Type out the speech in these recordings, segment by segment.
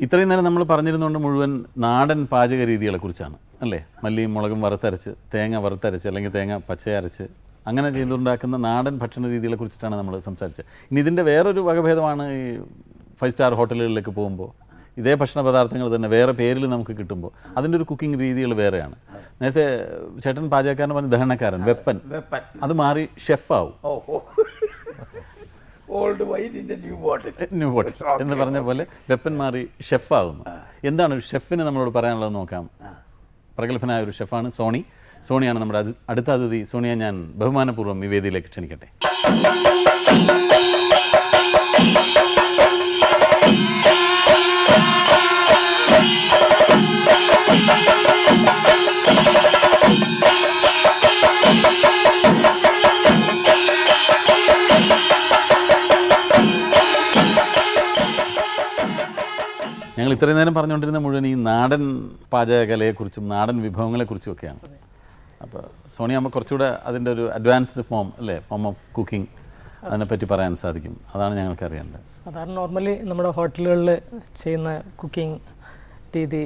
ഇത്രയും നേരം നമ്മൾ പറഞ്ഞിരുന്നുകൊണ്ട് മുഴുവൻ നാടൻ പാചക രീതികളെ കുറിച്ചാണ് അല്ലേ? മല്ലിയും മുളകും വറുത്തരച്ച് തേങ്ങ വറുത്തരച്ച് അല്ലെങ്കിൽ തേങ്ങ പച്ചയരച്ച് അങ്ങനെ ചെയ്തുണ്ടാക്കുന്ന നാടൻ ഭക്ഷണ രീതികളെ കുറിച്ചിട്ടാണ് നമ്മൾ സംസാരിച്ചത്. ഇനി ഇതിന്റെ വേറൊരു വകഭേദമാണ് ഈ ഫൈവ് സ്റ്റാർ ഹോട്ടലുകളിലേക്ക് പോകുമ്പോൾ. ഇതേ ഭക്ഷണ പദാർത്ഥങ്ങൾ തന്നെ വേറെ പേരിൽ നമുക്ക് കിട്ടുമ്പോൾ. അതിന്റെ ഒരു കുക്കിംഗ് രീതികൾ വേറെയാണ്. നേരത്തെ ചേട്ടൻ പാചകക്കാരൻ പറഞ്ഞ ദഹനക്കാരൻ വെപ്പൻ. വെപ്പൻ. അത് മാറി ഷെഫാവും. ഓൾഡ് വൈനിന്റെ ന്യൂ ബോട്ടിൽ ന്യൂ ബോട്ടിൽ എന്ന് പറഞ്ഞ പോലെ വെപ്പൻ മാറി ഷെഫാകുന്നു. എന്താണ് ഒരു ഷെഫിന് നമ്മളോട് പറയാനുള്ളത് നോക്കാം? പ്രഗത്ഭനായ ഒരു ഷെഫാണ് സോണി. സോണിയാണ് നമ്മുടെ അടുത്ത അതിഥി. സോണിയെ ഞാൻ ബഹുമാനപൂർവം ഈ വേദിയിലേക്ക് ക്ഷണിക്കട്ടെ. ഞങ്ങൾ ഇത്രയും നേരം പറഞ്ഞുകൊണ്ടിരുന്ന മുഴുവൻ ഈ നാടൻ പാചകകലയെക്കുറിച്ചും നാടൻ വിഭവങ്ങളെക്കുറിച്ചും ഒക്കെയാണ് അപ്പോൾ സോണി ആകുമ്പോൾ കുറച്ചുകൂടെ അതിന്റെ ഒരു അഡ്വാൻസ്ഡ് ഫോം അല്ലേ? ഫോം ഓഫ് കുക്കിംഗ് അതിനെപ്പറ്റി പറയാൻ സാധിക്കും. അതാണ് ഞങ്ങൾക്ക് അറിയേണ്ടത്. സാധാരണ നോർമലി നമ്മുടെ ഹോട്ടലുകളിൽ ചെയ്യുന്ന കുക്കിംഗ് രീതി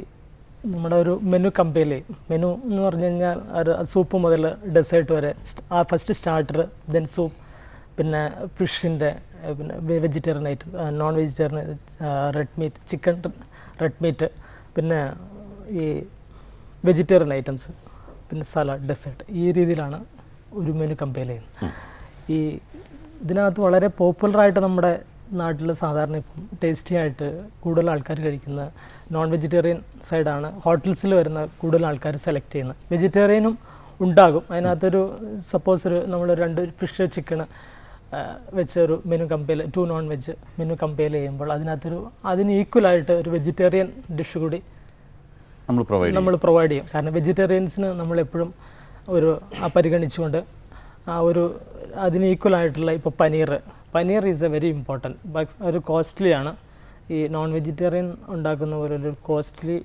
നമ്മുടെ ഒരു മെനു കമ്പയർ ചെയ്യും. മെനു എന്ന് പറഞ്ഞു കഴിഞ്ഞാൽ ഒരു സൂപ്പ് മുതൽ ഡെസേർട്ട് വരെ ആ ഫസ്റ്റ് സ്റ്റാർട്ടർ ദെൻ സൂപ്പ് പിന്നെ ഫിഷിന്റെ പിന്നെ vegetarian item non vegetarian red meat chicken red meat പിന്നെ ഈ വെജിറ്റേറിയൻ ഐറ്റംസ് പിന്നെ സലാഡ് ഡെസേർട്ട് ഈ രീതിയിലാണ് ഒരു മെനു കമ്പയർ ചെയ്യുന്നത്. ഈ ഇതിനകത്ത് വളരെ പോപ്പുലറായിട്ട് നമ്മുടെ നാട്ടിൽ സാധാരണ ഇപ്പം ടേസ്റ്റി ആയിട്ട് കൂടുതൽ ആൾക്കാർ കഴിക്കുന്ന നോൺ വെജിറ്റേറിയൻ സൈഡാണ് ഹോട്ടൽസിൽ വരുന്ന കൂടുതൽ ആൾക്കാർ സെലക്ട് ചെയ്യുന്നത്. വെജിറ്റേറിയനും ഉണ്ടാകും. അതിനകത്തൊരു സപ്പോസ് ഒരു നമ്മൾ രണ്ട് ഫിഷ് ചിക്കണ് വെച്ച് ഒരു menu compare to non veg menu compare ചെയ്യുമ്പോൾ അതിനകത്തൊരു അതിന് ഈക്വലായിട്ട് ഒരു വെജിറ്റേറിയൻ ഡിഷ് കൂടി നമ്മൾ പ്രൊവൈഡ് നമ്മൾ പ്രൊവൈഡ് ചെയ്യും. കാരണം വെജിറ്റേറിയൻസിന് നമ്മളെപ്പോഴും ഒരു പരിഗണിച്ചുകൊണ്ട് ആ ഒരു അതിന് ഈക്വൽ ആയിട്ടുള്ള ഇപ്പോൾ paneer. Paneer is a very important ഒരു കോസ്റ്റ്ലിയാണ് ഈ നോൺ വെജിറ്റേറിയൻ ഉണ്ടാക്കുന്ന പോലെ ഒരു കോസ്റ്റ്ലി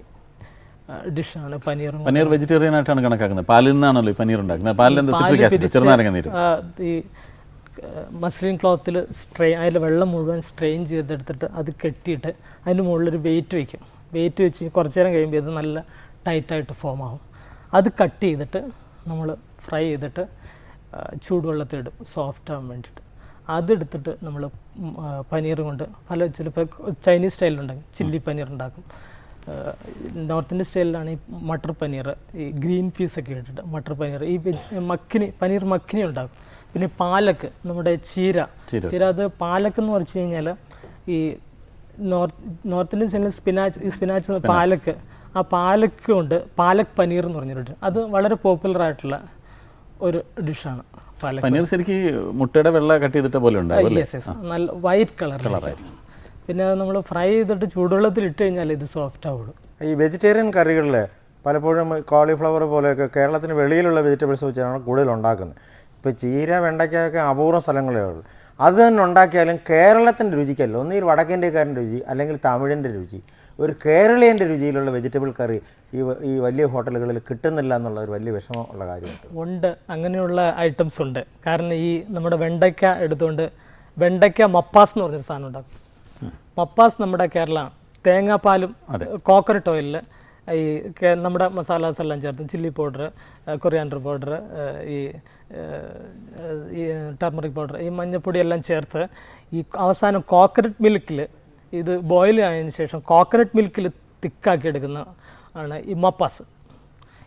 ഡിഷാണ് പനീർ പനീർ വെജിറ്റേറിയൻ ആയിട്ടാണ് കണക്കാക്കുന്നത്. പാലിൽ നിന്നാണല്ലോ ഈ പനീർ ഉണ്ടാക്കുന്നത്. പാലിൽ എന്താ സിട്രിക് ആസിഡ് ചെറുനാരങ്ങ നീര്. ഈ മസ്ലിൻ ക്ലോത്തിൽ സ്ട്രെയിൻ അതിൽ വെള്ളം മുഴുവൻ സ്ട്രെയിൻ ചെയ്തെടുത്തിട്ട് അത് കെട്ടിയിട്ട് അതിന് മുകളിലൊരു വെയിറ്റ് വയ്ക്കും. വെയിറ്റ് വെച്ച് കുറച്ച് നേരം കഴിയുമ്പോൾ ഇത് നല്ല ടൈറ്റായിട്ട് ഫോം ആവും. അത് കട്ട് ചെയ്തിട്ട് നമ്മൾ ഫ്രൈ ചെയ്തിട്ട് ചൂടുവെള്ളത്തിലിടും സോഫ്റ്റ് ആവാൻ വേണ്ടിയിട്ട്. അതെടുത്തിട്ട് നമ്മൾ പനീർ കൊണ്ട് പല ചിലപ്പോൾ ചൈനീസ് സ്റ്റൈലുണ്ടെങ്കിൽ ചില്ലി പനീർ ഉണ്ടാക്കും. നോർത്ത് ഇന്ത്യൻ സ്റ്റൈലിലാണ് ഈ മട്ടർ പനീർ ഈ ഗ്രീൻ പീസൊക്കെ ഇട്ടിട്ട് മട്ടർ പനീർ. ഈ വെജ് മക്കിനി പനീർ മക്കിനി ഉണ്ടാക്കും. പിന്നെ പാലക്ക് നമ്മുടെ ചീര. ചീര. അത് പാലക്ക് എന്ന് പറഞ്ഞു കഴിഞ്ഞാൽ ഈ നോർത്ത് നോർത്ത് ഇന്ത്യൻ സ്പിനാച്ച് ഈ സ്പിനാച്ച് പാലക്ക്. ആ പാലക്ക് കൊണ്ട് പാലക് പനീർ എന്ന് പറഞ്ഞിട്ടുണ്ട് അത് വളരെ പോപ്പുലർ ആയിട്ടുള്ള ഒരു ഡിഷാണ് പനീർ ശരിക്കും മുട്ടയുടെ വെള്ള കട്ട് ചെയ്തിട്ട് പോലെ ഉണ്ട് അല്ലേ? യെസ് യെസ് നല്ല വൈറ്റ് കളറായിരിക്കും പിന്നെ നമ്മൾ ഫ്രൈ ചെയ്തിട്ട് ചൂടുവെള്ളത്തിൽ ഇട്ട് കഴിഞ്ഞാൽ ഇത് സോഫ്റ്റ് ആവുള്ളൂ. ഈ വെജിറ്റേറിയൻ കറികളിൽ പലപ്പോഴും കോളിഫ്ലവർ പോലെയൊക്കെ കേരളത്തിന് വെളിയിലുള്ള വെജിറ്റബിൾസ് വെച്ചാണ് കൂടുതൽ ഉണ്ടാക്കുന്നത്. ഇപ്പോൾ ചീര വെണ്ടയ്ക്കൊക്കെ അപൂർവ സ്ഥലങ്ങളേ ഉള്ളൂ. അത് തന്നെ ഉണ്ടാക്കിയാലും കേരളത്തിന്റെ രുചിക്കല്ല. ഒന്നുകിൽ വടക്കേന്ത്യക്കാരന്റെ രുചി അല്ലെങ്കിൽ തമിഴിന്റെ രുചി. ഒരു കേരളീയന്റെ രുചിയിലുള്ള വെജിറ്റബിൾ കറി ഈ ഈ വലിയ ഹോട്ടലുകളിൽ കിട്ടുന്നില്ല എന്നുള്ള ഒരു വലിയ വിഷമം ഉള്ള കാര്യമുണ്ട്. ഉണ്ട്. അങ്ങനെയുള്ള ഐറ്റംസ് ഉണ്ട്. കാരണം ഈ നമ്മുടെ വെണ്ടയ്ക്ക എടുത്തുകൊണ്ട് വെണ്ടയ്ക്ക മപ്പാസ് എന്ന് പറഞ്ഞൊരു സാധനം ഉണ്ടാക്കും. മപ്പാസ് നമ്മുടെ കേരള. തേങ്ങാപ്പാലും കോക്കനട്ട് ഓയിലിൽ ഈ നമ്മുടെ മസാലാസ് എല്ലാം ചേർത്ത് ചില്ലി പൗഡർ കൊറിയാൻഡർ പൗഡർ ഈ ഈ ടർമറിക് പൗഡർ ഈ മഞ്ഞപ്പൊടി എല്ലാം ചേർത്ത് ഈ അവസാനം കോക്കനട്ട് മിൽക്കിൽ ഇത് ബോയിൽ ആയതിനു ശേഷം കോക്കനട്ട് മിൽക്കിൽ തിക്കാക്കി എടുക്കുന്ന ആണ് ഈ മപ്പാസ്.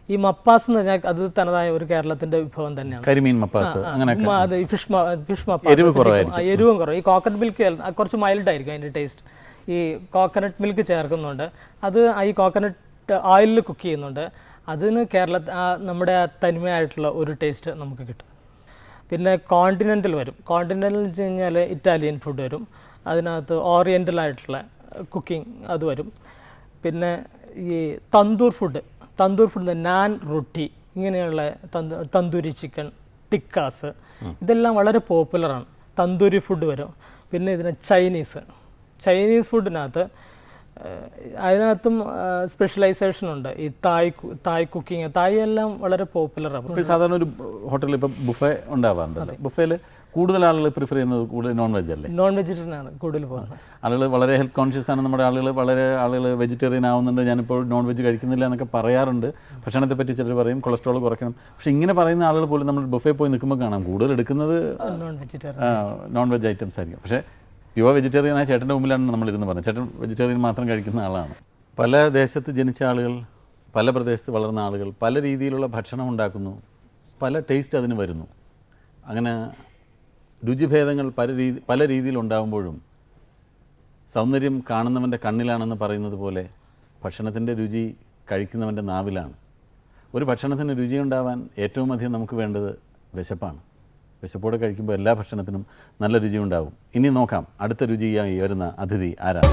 ഈ മപ്പാസ് എന്ന് പറഞ്ഞാൽ അത് തനതായ ഒരു കേരളത്തിന്റെ വിഭവം തന്നെയാണ്. കരിമീൻ മപ്പാസ് അങ്ങനെ അത് ഫിഷ് ഫിഷ് മപ്പാസ്. എരിവും കുറവ്. ഈ കോക്കനട്ട് മിൽക്ക് കുറച്ച് മൈൽഡ് ആയിരിക്കും അതിന്റെ ടേസ്റ്റ് ഈ കോക്കനട്ട് മിൽക്ക് ചേർക്കുന്നുണ്ട് അത് ഈ കോക്കനട്ട് ഓയിലിൽ കുക്ക് ചെയ്യുന്നുണ്ട്. അതിന് കേരള നമ്മുടെ തനിമയായിട്ടുള്ള ഒരു ടേസ്റ്റ് നമുക്ക് കിട്ടും. പിന്നെ കോണ്ടിനെന്റൽ വരും. കോണ്ടിനെന്റൽ എന്ന് വെച്ച് കഴിഞ്ഞാൽ ഇറ്റാലിയൻ ഫുഡ് വരും. അതിനകത്ത് ഓറിയന്റൽ ആയിട്ടുള്ള കുക്കിംഗ് അത് വരും. പിന്നെ ഈ തന്തൂർ ഫുഡ് തന്തൂർ ഫുഡ് നാൻ റൊട്ടി ഇങ്ങനെയുള്ള തന്തൂ തന്തൂരി ചിക്കൻ ടിക്കാസ് ഇതെല്ലാം വളരെ പോപ്പുലറാണ് തന്തൂരി ഫുഡ് വരും. പിന്നെ ഇതിന് ചൈനീസ് ചൈനീസ് ഫുഡിനകത്ത് അതിനകത്തും സ്പെഷ്യലൈസേഷൻ ഉണ്ട്. ഈ തായ് തായ് കുക്കിംഗ് തായ് എല്ലാം വളരെ പോപ്പുലറാണ് സാധാരണ ഒരു ഹോട്ടലിൽ ഇപ്പം ബുഫേ ഉണ്ടാവാറുണ്ട്. ബുഫേയിൽ കൂടുതൽ ആളുകൾ പ്രിഫർ ചെയ്യുന്നത് കൂടുതൽ നോൺ വെജ് അല്ലേ? നോൺ വെജിറ്റേറിയൻ ആണ് കൂടുതൽ പോകുന്നത്. ആളുകൾ വളരെ ഹെൽത്ത് കോൺഷ്യസ് ആണ്. നമ്മുടെ ആളുകൾ വളരെ ആളുകൾ വെജിറ്റേറിയൻ ആവുന്നുണ്ട്. ഞാനിപ്പോൾ നോൺ വെജ് കഴിക്കുന്നില്ല എന്നൊക്കെ പറയാറുണ്ട്. ഭക്ഷണത്തെ പറ്റി ചിലർ പറയും കൊളസ്ട്രോൾ കുറയ്ക്കണം. പക്ഷെ ഇങ്ങനെ പറയുന്ന ആളുകൾ പോലും നമ്മൾ ബുഫേ പോയി നിൽക്കുമ്പോൾ കാണാം. കൂടുതൽ എടുക്കുന്നത് non vegetarian non veg items ആയിരിക്കും. പക്ഷേ യുവ വെജിറ്റേറിയൻ ആയ ചേട്ടന്റെ മുമ്പിലാണ് നമ്മളിരുന്ന് പറഞ്ഞത്. ചേട്ടൻ വെജിറ്റേറിയൻ മാത്രം കഴിക്കുന്ന ആളാണ്. പല ദേശത്ത് ജനിച്ച ആളുകൾ പല പ്രദേശത്ത് വളർന്ന ആളുകൾ പല രീതിയിലുള്ള ഭക്ഷണം ഉണ്ടാക്കുന്നു പല ടേസ്റ്റ് അതിന് വരുന്നു. അങ്ങനെ രുചിഭേദങ്ങൾ പല രീതി പല രീതിയിലുണ്ടാകുമ്പോഴും സൗന്ദര്യം കാണുന്നവന്റെ കണ്ണിലാണെന്ന് പറയുന്നത് പോലെ ഭക്ഷണത്തിന്റെ രുചി കഴിക്കുന്നവന്റെ നാവിലാണ്. ഒരു ഭക്ഷണത്തിന് രുചിയുണ്ടാവാൻ ഏറ്റവും അധികം നമുക്ക് വേണ്ടത് വിശപ്പാണ്. വിശപ്പോടെ കഴിക്കുമ്പോൾ എല്ലാ ഭക്ഷണത്തിനും നല്ല രുചിയുണ്ടാവും. ഇനി നോക്കാം. അടുത്ത രുചിയായി വരുന്ന അതിഥി ആരാണ്?